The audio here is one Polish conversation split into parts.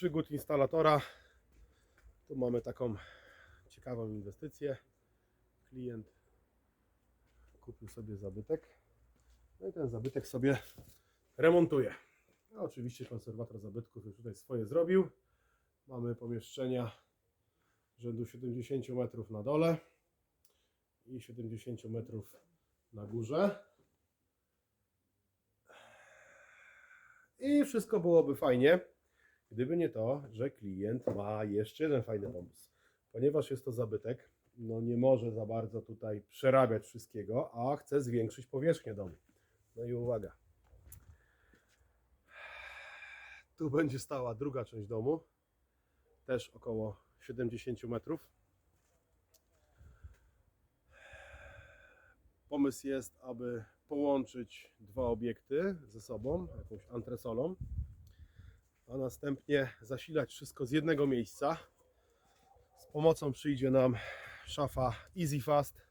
przygód instalatora. Tu mamy taką ciekawą inwestycję. Klient kupił sobie zabytek. No i ten zabytek sobie remontuje. No, oczywiście konserwator zabytków już tutaj swoje zrobił. Mamy pomieszczenia rzędu 70 metrów na dole i 70 metrów na górze. I wszystko byłoby fajnie, gdyby nie to, że klient ma jeszcze jeden fajny pomysł. Ponieważ jest to zabytek, no nie może za bardzo tutaj przerabiać wszystkiego, a chce zwiększyć powierzchnię domu. No i uwaga. Tu będzie stała druga część domu, też około 70 metrów. Pomysł jest, aby połączyć dwa obiekty ze sobą, jakąś antresolą, a następnie zasilać wszystko z jednego miejsca. Z pomocą przyjdzie nam szafa EasyFast,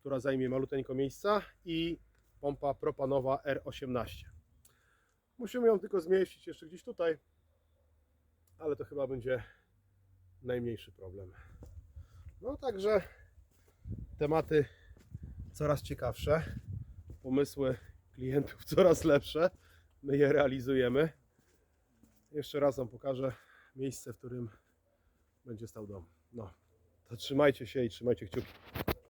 która zajmie maluteńko miejsca i pompa propanowa R18. Musimy ją tylko zmieścić jeszcze gdzieś tutaj, ale to chyba będzie najmniejszy problem. No także tematy coraz ciekawsze, pomysły klientów coraz lepsze. My je realizujemy. Jeszcze raz Wam pokażę miejsce, w którym będzie stał dom. No, to trzymajcie się i trzymajcie kciuki.